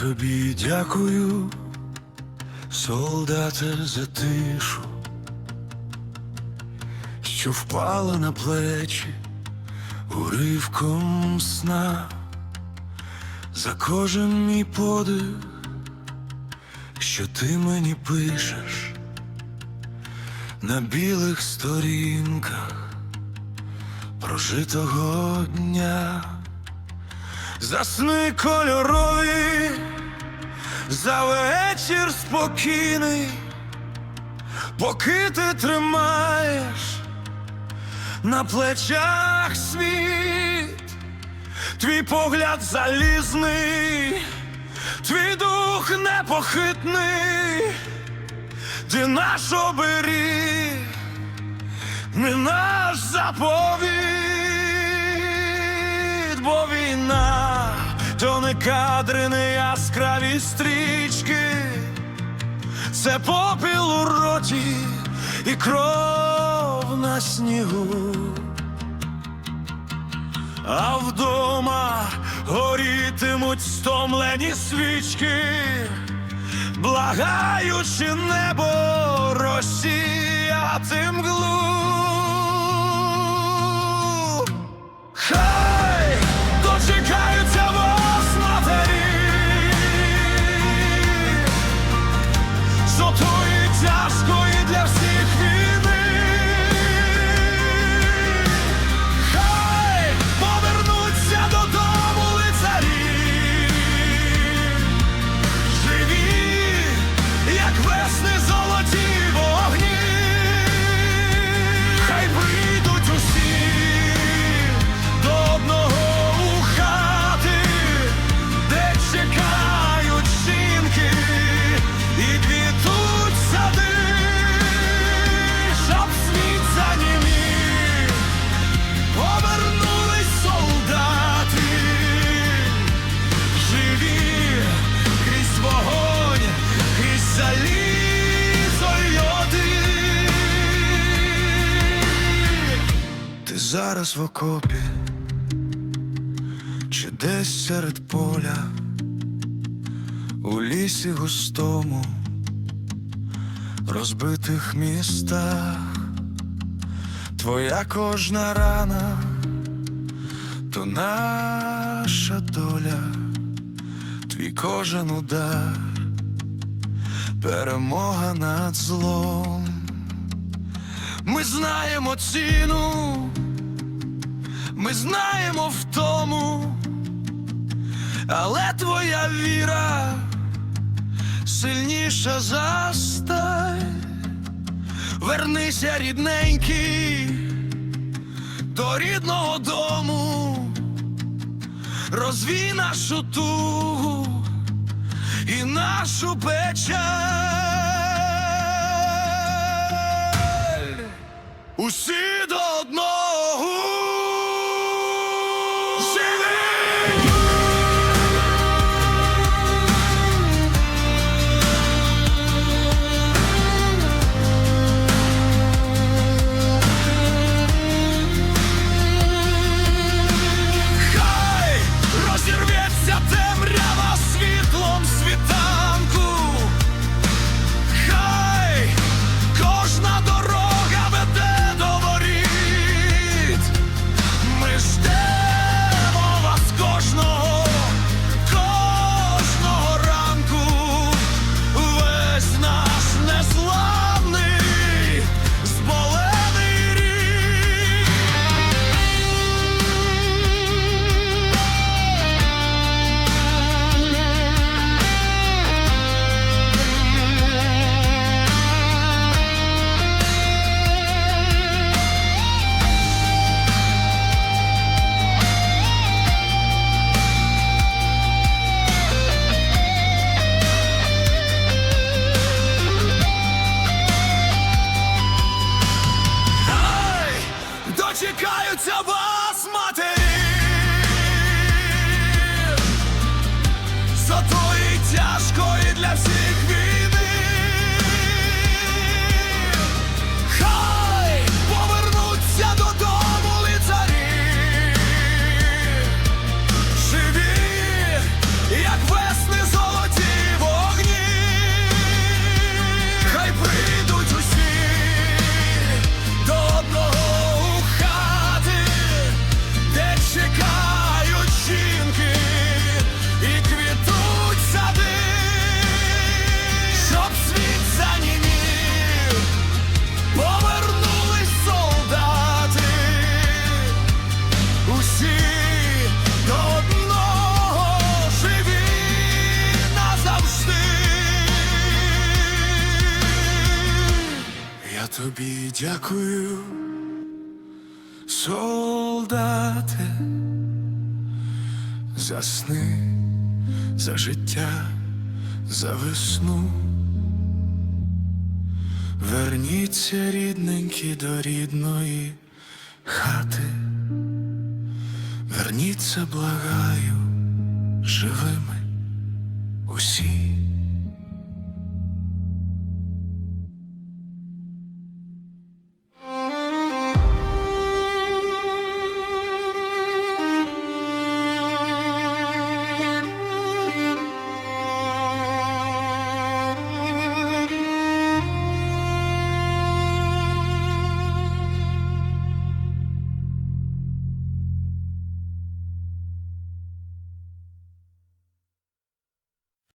тобі дякую, солдате, за тишу, що впала на плечі уривком сна, за кожен мій подих, що ти мені пишеш на білих сторінках прожитого дня. За сни кольорові, за вечір спокійний, поки ти тримаєш на плечах світ, твій погляд залізний, твій дух непохитний, ти наш оберіг, не наш заповіт, бо війна, то не кадри, не яскраві стрічки, це попіл у роті і кров на снігу. А вдома горітимуть стомлені свічки, благаючи небо розсіяти мглу. Хай Ти зараз в окопі, чи десь серед поля, у лісі густому, розбитих містах. Твоя кожна рана, то наша доля, твій кожен удар, перемога над злом. Ми знаємо ціну, ми знаємо втому, але твоя віра сильніша за сталь. Вернися, рідненький, до рідного дому, розвій нашу тугу і нашу печаль. Дякую, солдате, за сни, за життя, за весну. Верніться, рідненькі, до рідної хати. Верніться, благаю, живими усі.